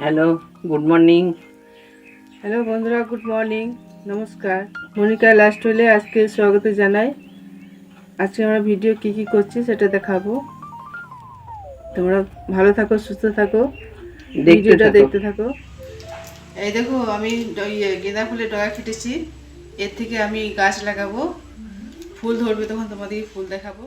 Hello good morning hello বন্ধুরা good morning নমস্কার। Monika last হলে আজকে স্বাগত জানাই। আজকে আমরা ভিডিও কি কি করছি সেটা দেখাবো। তোমরা ভালো থাকো সুস্থ থাকো। ভিডিওটা দেখতে থাকো। এই দেখো আমি গেঁদা ফুলের ডগা কেটেছি। এর থেকে আমি গাছ লাগাবো। ফুল ধরবে তখন তোমাদেরকে ফুল দেখাবো।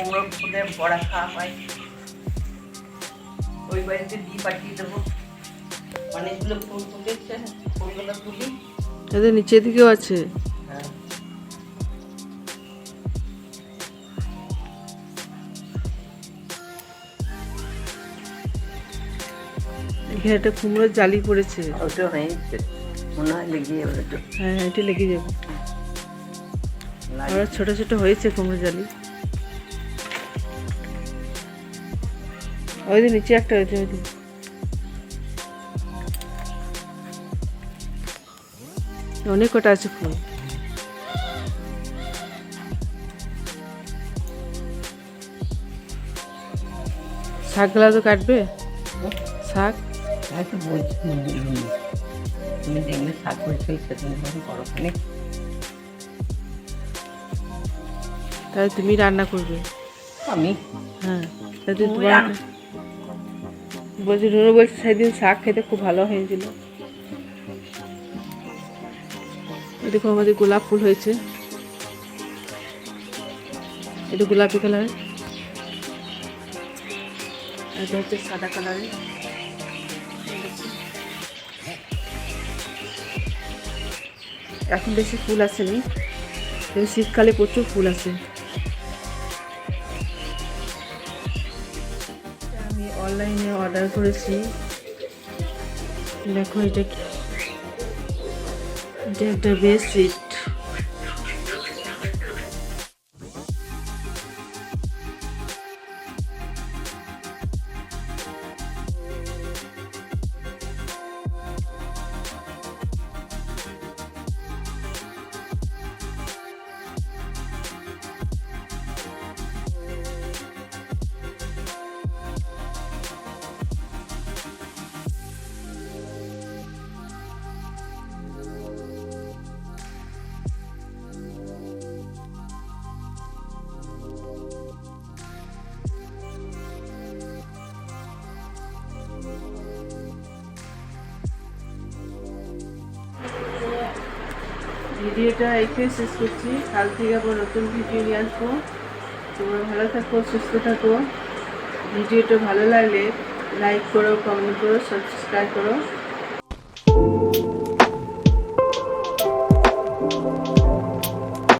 কুমড়ো ফুলের বড়া খাওয়া হয়। ওই বাড়িতে দিয়ে পাঠিয়ে দেবো। অনেকগুলো ফুল ফুটেছে ফুলগুলো তুলি। এদের নিচের দিকেও আছে। হ্যাঁ। এখানে একটা কুমড়োর জালি পড়েছে। ওটা হয়েছে। মনে হয় লেগে যাবে একটু হ্যাঁ এটা লেগে যাবে। ছোট ছোট হয়েছে কুমড়ো জালি। ওই দিন নিচে একটা ওই দিন অনেক কটা আছে ফুল। শাকগুলা তো কাটবে? শাক? তুমি দেখলে শাক করেছিল সেদিন যখন করো তাহলে তুমি রান্না করবে। আমি? হ্যাঁ তাহলে তুমি তোমার বলছি, রুনু বলছে, সেদিন শাক খেতে খুব ভালো হয়েছিল। দেখো আমাদের গোলাপ ফুল হয়েছে। এটা গোলাপি কালার এটা হচ্ছে সাদা কালারের। এখন বেশি ফুল আসেনি। শীতকালে প্রচুর ফুল আসে। অর্ডার করেছি। দেখো এটা এটা একটা বেডশিট ভিডিওটা এখানে শেষ করছি। কাল থেকে আবার নতুন ভিডিও নিয়ে আসব। তোমরা ভালো থাকো, সুস্থ থাকো। ভিডিওটা ভালো লাগলে লাইক করো কমেন্ট করো সাবস্ক্রাইব করো।